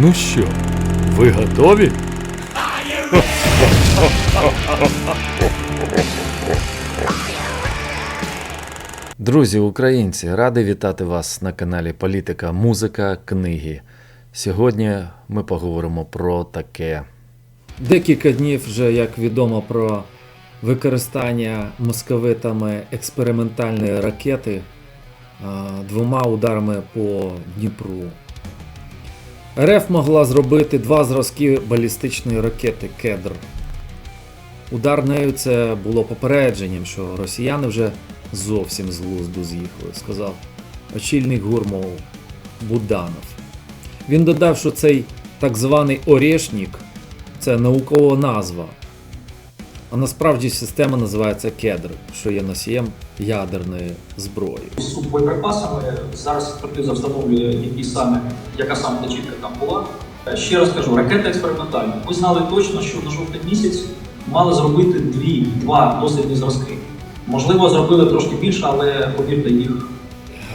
Ну що, ви готові? Друзі, українці, радий вітати вас на каналі Політика, Музика, Книги. Сьогодні ми поговоримо про таке. Декілька днів вже, як відомо про використання московитами експериментальної ракети двома ударами по Дніпру. РФ могла зробити два зразки балістичної ракети Кедр. Удар нею це було попередженням, що росіяни вже зовсім з глузду з'їхали, сказав очільник гурмов Буданов. Він додав, що цей так званий Орешнік це наукова назва. А насправді система називається кедр, що є носієм ядерної зброї. з боєприпасами. Зараз експертиза встановлює, які саме, яка саме начинка там була. Ще раз кажу, ракета експериментальна. Ми знали точно, що на жовтий місяць мали зробити дві, два дослідні зразки. Можливо, зробили трошки більше, але повірте, їх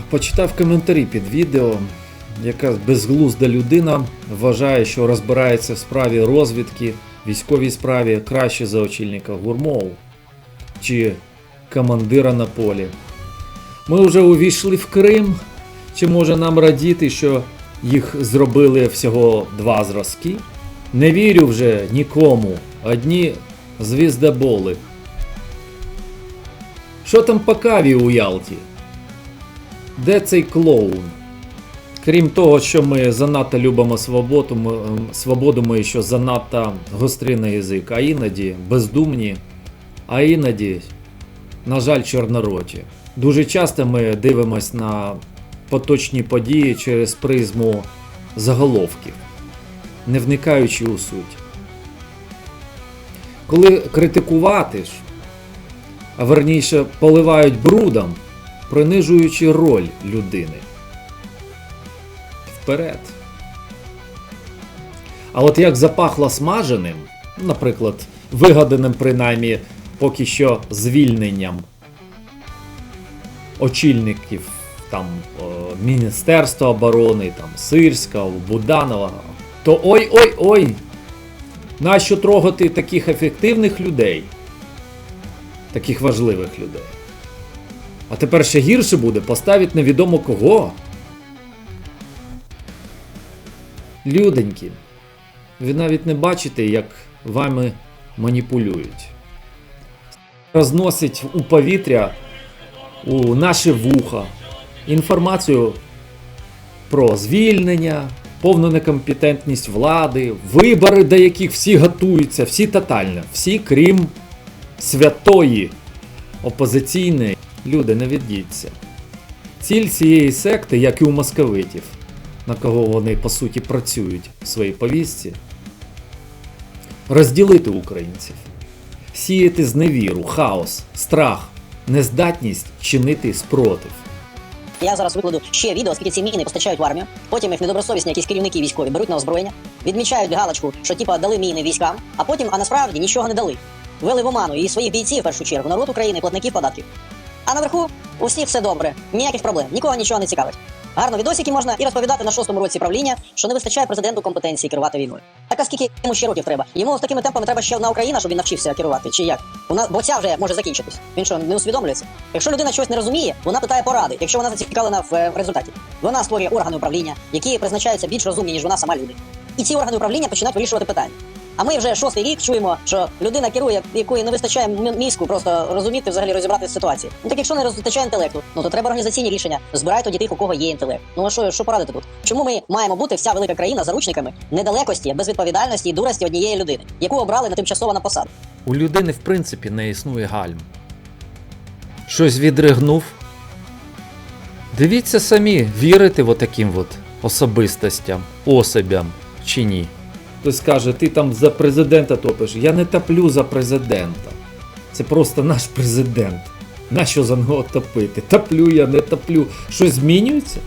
Почитав коментарі під відео. Яка безглузда людина вважає, що розбирається в справі розвідки, військовій справі краще за очільника гурмов чи командира на полі. Ми вже увійшли в Крим. Чи може нам радіти, що їх зробили всього два зразки? Не вірю вже нікому. Одні звіздоболи. Що там по каві у Ялті? Де цей клоун? Крім того, що ми занадто любимо свободу, ми, ем, свободу ми що занадто гострий на язик, а іноді бездумні, а іноді, на жаль, чорнороті. Дуже часто ми дивимось на поточні події через призму заголовків, не вникаючи у суть. Коли критикувати ж, а верніше поливають брудом, принижуючи роль людини вперед. А от як запахло смаженим, наприклад, вигаданим принаймні поки що звільненням очільників там Міністерства оборони, там Сирського, Буданова, то ой-ой-ой! Нащо трогати таких ефективних людей, таких важливих людей? А тепер ще гірше буде поставити невідомо кого. Люденькі, ви навіть не бачите, як вами маніпулюють. Розносять у повітря, у наші вуха інформацію про звільнення, повну некомпетентність влади, вибори, до яких всі готуються, всі тотально, всі крім святої опозиційної. Люди, не віддіться. Ціль цієї секти, як і у московитів, на кого вони по суті працюють в своїй повістці, розділити українців, сіяти зневіру, хаос, страх, нездатність чинити спротив. Я зараз викладу ще відео, скільки ці міни постачають в армію. Потім їх недобросовісні якісь керівники військові беруть на озброєння, відмічають галочку, що типа дали міни військам, а потім, а насправді нічого не дали. Вели в оману і своїх бійців в першу чергу, народ України, платників податків. А наверху у всіх все добре, ніяких проблем, нікого нічого не цікавить. Гарно відосики можна і розповідати на шостому році правління, що не вистачає президенту компетенції керувати війною. Так а скільки йому ще років треба? Йому з такими темпами треба ще одна Україна, щоб він навчився керувати, чи як? Нас бо ця вже може закінчитись. Він що не усвідомлюється? Якщо людина щось не розуміє, вона питає поради. Якщо вона зацікавлена в е, результаті, вона створює органи управління, які призначаються більш розумні, ніж вона сама люди. І ці органи управління починають вирішувати питання. А ми вже шостий рік чуємо, що людина керує, якої не вистачає мізку просто розуміти, взагалі розібратися в ситуації. Ну так якщо не вистачає інтелекту, ну то треба організаційні рішення. Збирай тоді тих, у кого є інтелект. Ну а що, що порадити тут? Чому ми маємо бути вся велика країна заручниками недалекості, безвідповідальності і дурості однієї людини, яку обрали на тимчасово на посаду? У людини, в принципі, не існує гальм. Щось відригнув. Дивіться самі, вірите в отаким от особистостям, особям чи ні. Хтось скаже, ти там за президента топиш. Я не топлю за президента. Це просто наш президент. Нащо за нього топити? Топлю я, не топлю. Щось змінюється?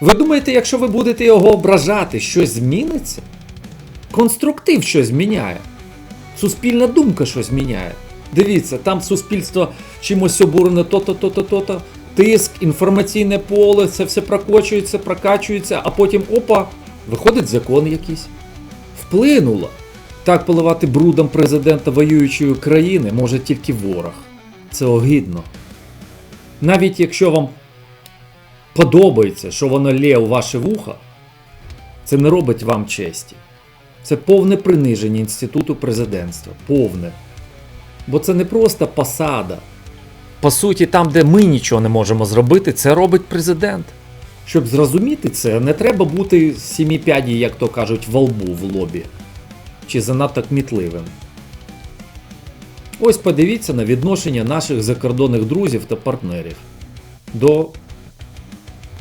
Ви думаєте, якщо ви будете його ображати, щось зміниться? Конструктив щось міняє. Суспільна думка щось міняє. Дивіться, там суспільство чимось обурене то-то, то-то, то-то. тиск, інформаційне поле, це все прокочується, прокачується, а потім опа, виходить закон якийсь. Вплинуло. Так поливати брудом президента воюючої країни може тільки ворог. Це огидно. Навіть якщо вам подобається, що воно лє у ваше вуха, це не робить вам честі. Це повне приниження інституту президентства. Повне. Бо це не просто посада. По суті, там, де ми нічого не можемо зробити, це робить президент. Щоб зрозуміти це, не треба бути сіміпяді, як то кажуть, во лбу в лобі. Чи занадто кмітливим. Ось подивіться на відношення наших закордонних друзів та партнерів до,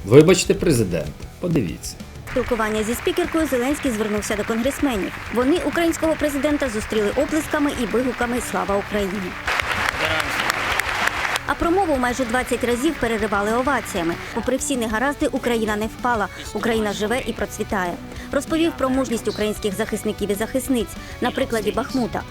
вибачте, президента. Подивіться. Спілкування зі спікеркою Зеленський звернувся до конгресменів. Вони українського президента зустріли оплесками і вигуками Слава Україні. А промову майже 20 разів переривали оваціями. Попри всі негаразди, Україна не впала. Україна живе і процвітає. Розповів про мужність українських захисників і захисниць на прикладі Бахмута.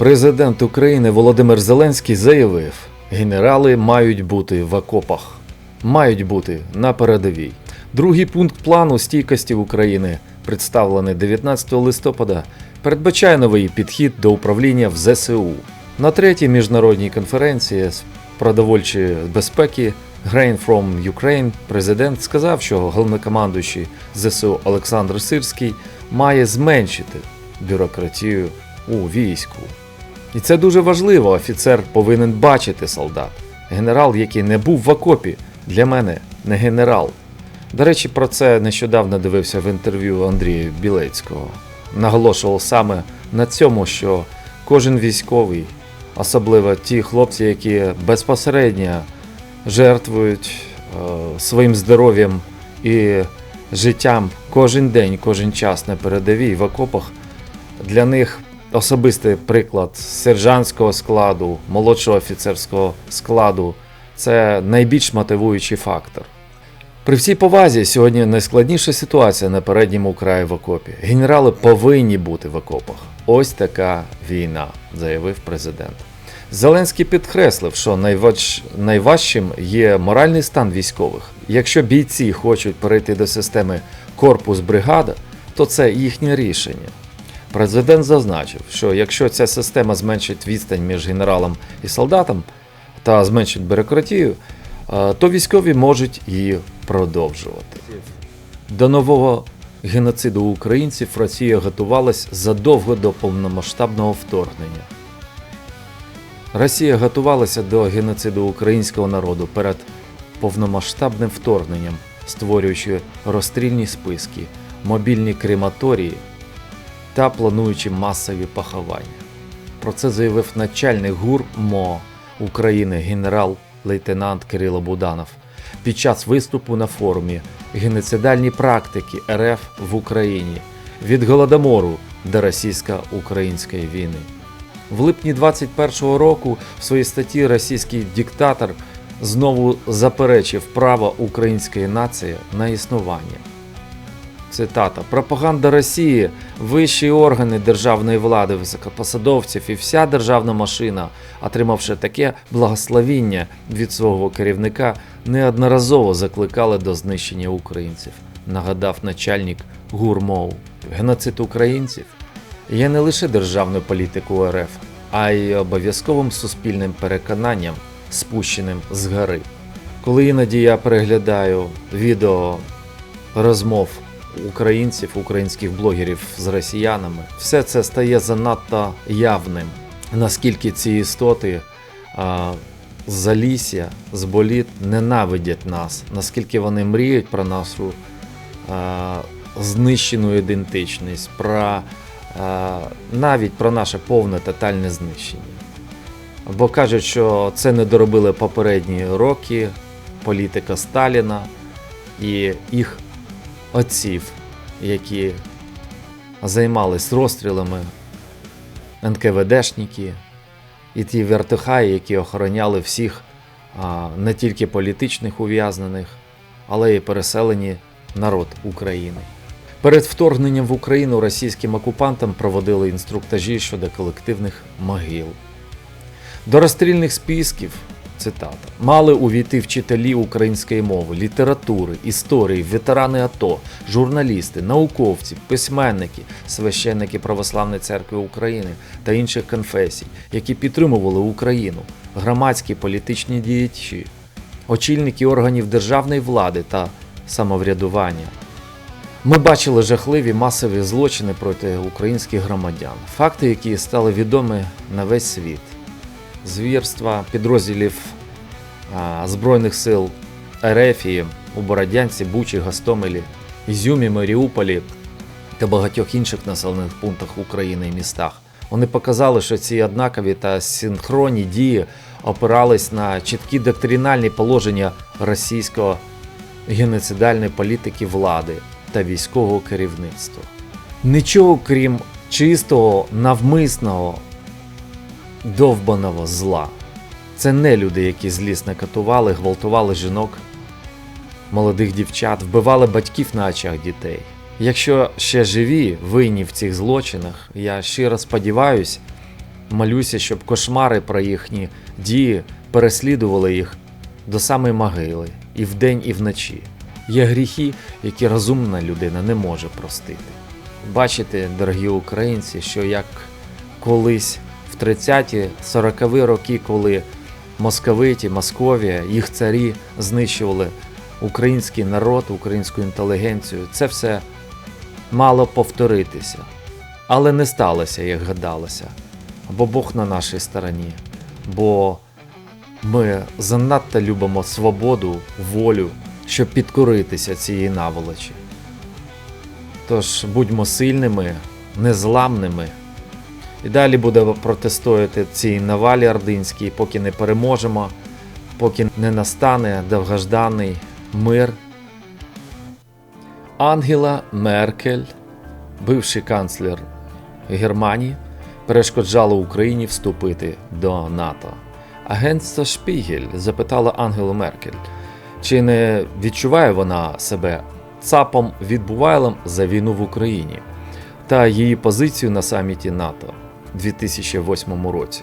Президент України Володимир Зеленський заявив: генерали мають бути в окопах, мають бути на передовій. Другий пункт плану стійкості України, представлений 19 листопада, передбачає новий підхід до управління в ЗСУ. На третій міжнародній конференції з продовольчої безпеки Grain from Ukraine президент сказав, що головнокомандуючий ЗСУ Олександр Сирський має зменшити бюрократію у війську. І це дуже важливо. Офіцер повинен бачити солдат. Генерал, який не був в окопі, для мене не генерал. До речі, про це нещодавно дивився в інтерв'ю Андрія Білецького. Наголошував саме на цьому, що кожен військовий, особливо ті хлопці, які безпосередньо жертвують е, своїм здоров'ям і життям кожен день, кожен час на передовій в окопах, для них особистий приклад сержантського складу, молодшого офіцерського складу це найбільш мотивуючий фактор. При всій повазі сьогодні найскладніша ситуація на передньому краї в окопі. Генерали повинні бути в окопах. Ось така війна, заявив президент. Зеленський підкреслив, що найваж... найважчим є моральний стан військових. Якщо бійці хочуть перейти до системи корпус бригада, то це їхнє рішення. Президент зазначив, що якщо ця система зменшить відстань між генералом і солдатом та зменшить бюрократію, е, то військові можуть її продовжувати. До нового геноциду українців Росія готувалась задовго до повномасштабного вторгнення. Росія готувалася до геноциду українського народу перед повномасштабним вторгненням, створюючи розстрільні списки, мобільні крематорії та плануючи масові поховання. Про це заявив начальник ГУР МО України генерал-лейтенант Кирило Буданов під час виступу на форумі Геноцидальні практики РФ в Україні від голодомору до російсько-української війни. В липні 21-го року в своїй статті російський диктатор знову заперечив право української нації на існування. Цитата: Пропаганда Росії, вищі органи державної влади, високопосадовців і вся державна машина, отримавши таке благословіння від свого керівника, неодноразово закликали до знищення українців, нагадав начальник ГУРМОУ. Геноцид українців є не лише державною політикою РФ, а й обов'язковим суспільним переконанням, спущеним з гори. Коли іноді я переглядаю відео розмов українців, українських блогерів з росіянами, все це стає занадто явним, наскільки ці істоти з залісся, з боліт ненавидять нас, наскільки вони мріють про нашу знищену ідентичність, про навіть про наше повне тотальне знищення. Бо кажуть, що це не доробили попередні роки, політика Сталіна і їх отців, які займались розстрілами, НКВДшники і ті вертихаї, які охороняли всіх а, не тільки політичних ув'язнених, але й переселені народ України. Перед вторгненням в Україну російським окупантам проводили інструктажі щодо колективних могил. До розстрільних списків, цитата, мали увійти вчителі української мови, літератури, історії, ветерани АТО, журналісти, науковці, письменники, священники Православної церкви України та інших конфесій, які підтримували Україну, громадські політичні діячі, очільники органів державної влади та самоврядування. Ми бачили жахливі масові злочини проти українських громадян, факти, які стали відомі на весь світ. Звірства підрозділів Збройних сил РФ у Бородянці, Бучі, Гостомелі, Ізюмі, Маріуполі та багатьох інших населених пунктах України і містах. Вони показали, що ці однакові та синхронні дії опирались на чіткі доктринальні положення російського геноцидальної політики влади та військового керівництва. Нічого крім чистого, навмисного, довбаного зла. Це не люди, які злісно катували, гвалтували жінок, молодих дівчат, вбивали батьків на очах дітей. Якщо ще живі, винні в цих злочинах, я щиро сподіваюся, молюся, щоб кошмари про їхні дії переслідували їх до самої могили і вдень, і вночі. Є гріхи, які розумна людина не може простити. Бачите, дорогі українці, що як колись в 30-ті, 40-ві роки, коли московиті, Московія, їх царі знищували український народ, українську інтелігенцію, це все мало повторитися. Але не сталося, як гадалося. Бо Бог на нашій стороні. Бо ми занадто любимо свободу, волю, щоб підкоритися цієї наволочі. Тож будьмо сильними, незламними. І далі будемо протистояти цій навалі ординській, поки не переможемо, поки не настане довгожданий мир. Ангела Меркель, бивший канцлер Германії, перешкоджала Україні вступити до НАТО. Агентство Шпігель запитала Ангелу Меркель, чи не відчуває вона себе цапом відбувайлом за війну в Україні та її позицію на саміті НАТО 2008 році.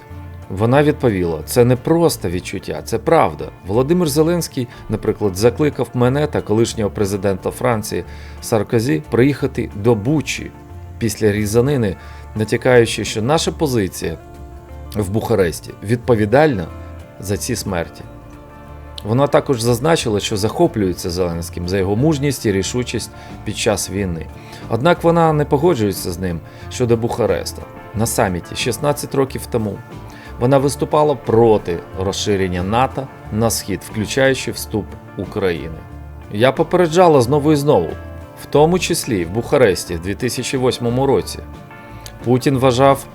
Вона відповіла: це не просто відчуття, це правда. Володимир Зеленський, наприклад, закликав мене та колишнього президента Франції Саркозі приїхати до Бучі після різанини, натякаючи, що наша позиція в Бухаресті відповідальна за ці смерті. Вона також зазначила, що захоплюється Зеленським за його мужність і рішучість під час війни. Однак вона не погоджується з ним щодо Бухареста на саміті 16 років тому. Вона виступала проти розширення НАТО на схід, включаючи вступ України. Я попереджала знову і знову, в тому числі в Бухаресті в 2008 році. Путін вважав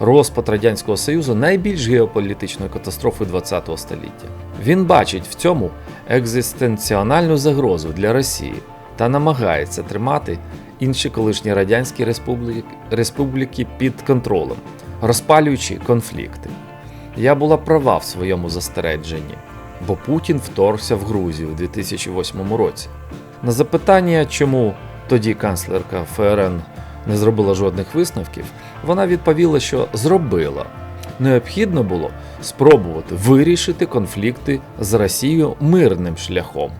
розпад Радянського Союзу найбільш геополітичною катастрофою ХХ століття. Він бачить в цьому екзистенціональну загрозу для Росії та намагається тримати інші колишні радянські республіки, під контролем, розпалюючи конфлікти. Я була права в своєму застереженні, бо Путін вторгся в Грузію у 2008 році. На запитання, чому тоді канцлерка ФРН не зробила жодних висновків, вона відповіла, що зробила. Необхідно було спробувати вирішити конфлікти з Росією мирним шляхом.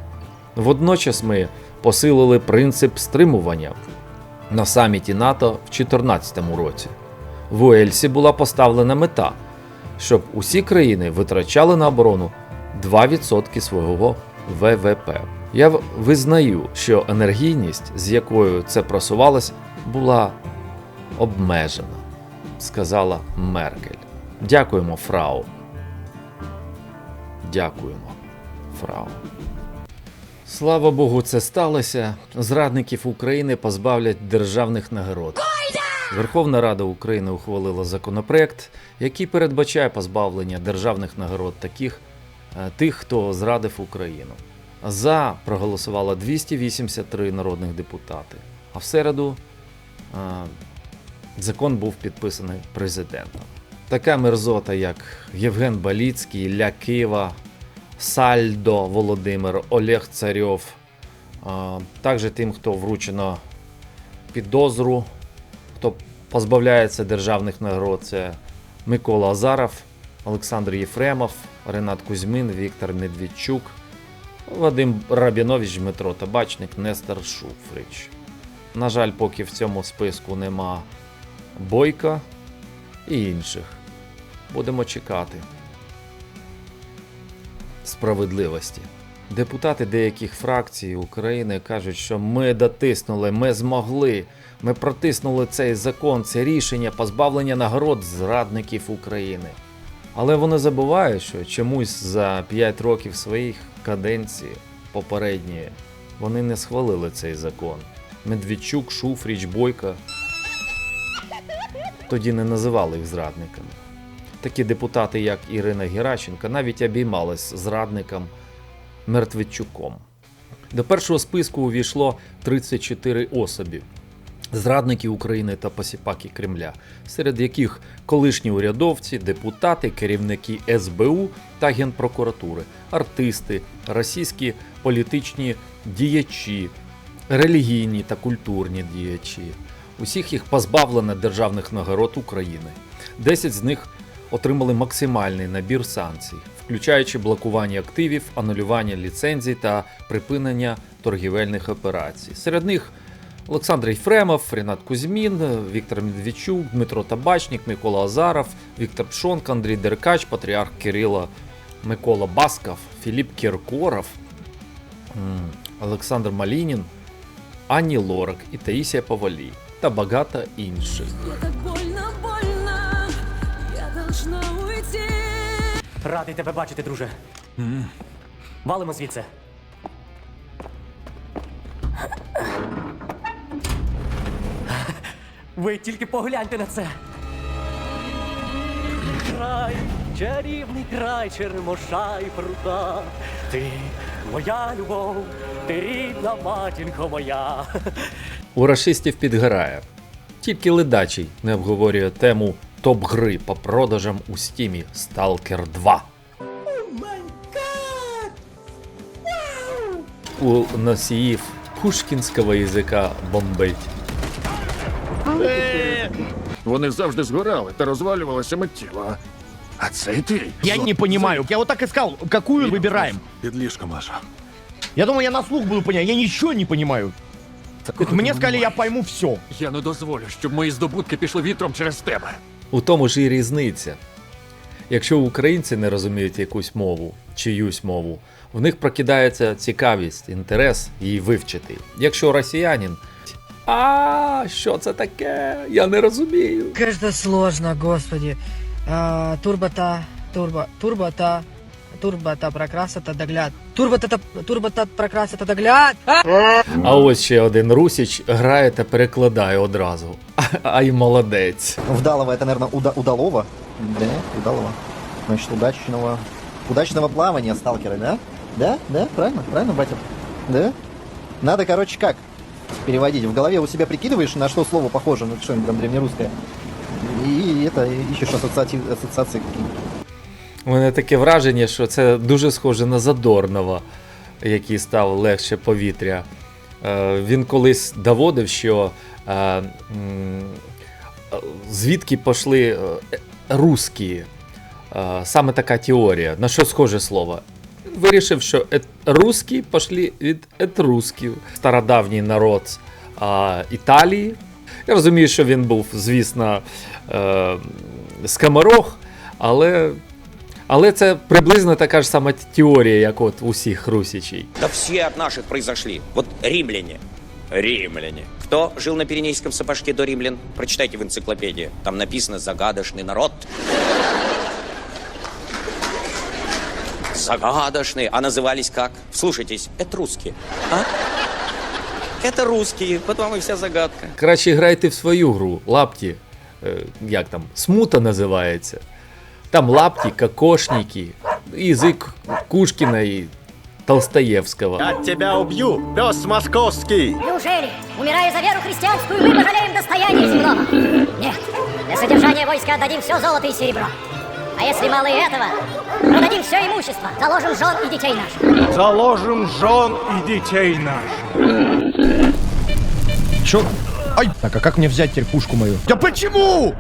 Водночас ми посилили принцип стримування на саміті НАТО в 2014 році. В Уельсі була поставлена мета, щоб усі країни витрачали на оборону 2% свого ВВП. Я визнаю, що енергійність, з якою це просувалось, була обмежена, сказала Меркель. Дякуємо, фрау. Дякуємо, фрау. Слава Богу, це сталося. Зрадників України позбавлять державних нагород. Верховна Рада України ухвалила законопроект, який передбачає позбавлення державних нагород таких е, тих, хто зрадив Україну. За проголосувало 283 народних депутати. А в середу е, закон був підписаний президентом. Така мерзота, як Євген Баліцький, Ілля Кива, Сальдо Володимир, Олег Царьов. Також тим, хто вручено підозру, хто позбавляється державних нагород, це Микола Азаров, Олександр Єфремов, Ренат Кузьмин, Віктор Медведчук, Вадим Рабінович, Дмитро Табачник, Нестор Шуфрич. На жаль, поки в цьому списку нема Бойка і інших. Будемо чекати справедливості. Депутати деяких фракцій України кажуть, що ми дотиснули, ми змогли, ми протиснули цей закон, це рішення позбавлення нагород зрадників України. Але вони забувають, що чомусь за 5 років своїх каденцій попередньої вони не схвалили цей закон. Медведчук, Шуфріч, Бойко тоді не називали їх зрадниками. Такі депутати, як Ірина Геращенко, навіть обіймались зрадником Мертвичуком. До першого списку увійшло 34 особи. Зрадники України та посіпаки Кремля, серед яких колишні урядовці, депутати, керівники СБУ та Генпрокуратури, артисти, російські політичні діячі, релігійні та культурні діячі. Усіх їх позбавлено державних нагород України. 10 з них отримали максимальний набір санкцій, включаючи блокування активів, анулювання ліцензій та припинення торгівельних операцій. Серед них Олександр Єфремов, Ренат Кузьмін, Віктор Медведчук, Дмитро Табачник, Микола Азаров, Віктор Пшонка, Андрій Деркач, Патріарх Кирило, Микола Басков, Філіп Кіркоров, Олександр Малінін, Ані Лорак і Таїсія Павалій та багато інших. Радий тебе бачити, друже. Валимо звідси. Ви тільки погляньте на це. Край, чарівний край, черемоша і прута. Ти моя любов, ти рідна матінко моя. У рашистів підгорає. Тільки ледачий не обговорює тему топ-гри по продажам у стімі Stalker 2. У носіїв пушкінського язика бомбить. Вони завжди згорали та розвалювалися миттєво. А цей ти? Я не понимаю. Я вот так искал, какую выбираем. Під ліжком лежав. Я думаю, я на слух буду понять. Я ничего не понимаю. Мне сказали, я пойму все. Я не дозволю, щоб мої здобутки пішли вітром через тебе. У тому ж і різниця. Якщо українці не розуміють якусь мову, чиюсь мову, в них прокидається цікавість, інтерес її вивчити. Якщо росіянин. А, що це таке? Я не розумію. Кажется, сложно, господи. А, турбота, турбо, турбота, турбота, прокраса-то догляд. Турбота, турбота, прокраса-то догляд. А! А ось ще один русіч грає та перекладає одразу. Ай, молодець. Вдалова это, наверное, уда- удалова. Да, удалова. Значит, удачного... Удачного плавания, сталкеры, да? Да? Да? Правильно? Правильно, батя? Да? Надо, короче, как переводить? В голове у себя прикидываешь, на что слово похоже, на что-нибудь там древнерусское. И это, ищешь ассоциати... ассоциации какие-то. У мене таке враження, що це дуже схоже на Задорнова, який став легше повітря. Е, Він колись доводив, що е, звідки пішли е, русські. Саме така теорія. На що схоже слово? Вирішив, що русські пішли від етрусків, стародавній народ Італії. Я розумію, що він був, звісно, скоморох, але але це приблизно така ж сама теорія, як от у всіх русичей. Да все от наших произошли. Вот римляне. Римляне. Кто жил на Пиренейском сапожке до римлян? Прочитайте в энциклопедии. Там написано «загадочный народ». Загадочный. А назывались как? Слушайтесь, это русские. А? Это русские. Вот вам и вся загадка. Краще грайте в свою гру, лапті, е, як там, смута називається. Там лапті, кокошники, язик Кушкина и Толстоевского. Я тебя убью, пес московский! Неужели, умирая за веру христианскую, мы пожалеем достояния земного? Нет, для содержания войска отдадим все золото и серебро. А если мало и этого, продадим все имущество, заложим жен и детей наших. Заложим жен и детей наших. Чё? Ай! Так, а как мне взять теперь пушку мою? Да почему?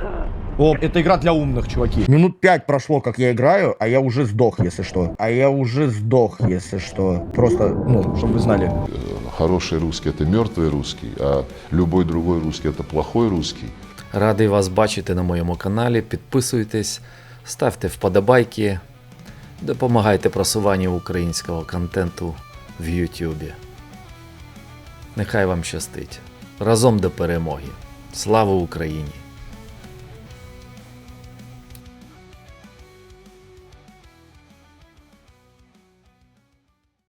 О, это игра для умных, чуваки. Минут пять прошло, как я играю, а я уже сдох, если что. А я уже сдох, если что. Просто, ну, чтобы вы знали. Хороший русский это мертвый русский, а любой другой русский это плохой русский. Радий вас бачити на моєму каналі. Підписуйтесь, ставте вподобайки, допомагайте просуванню українського контенту в Ютубі. Нехай вам щастить. Разом до перемоги. Слава Україні!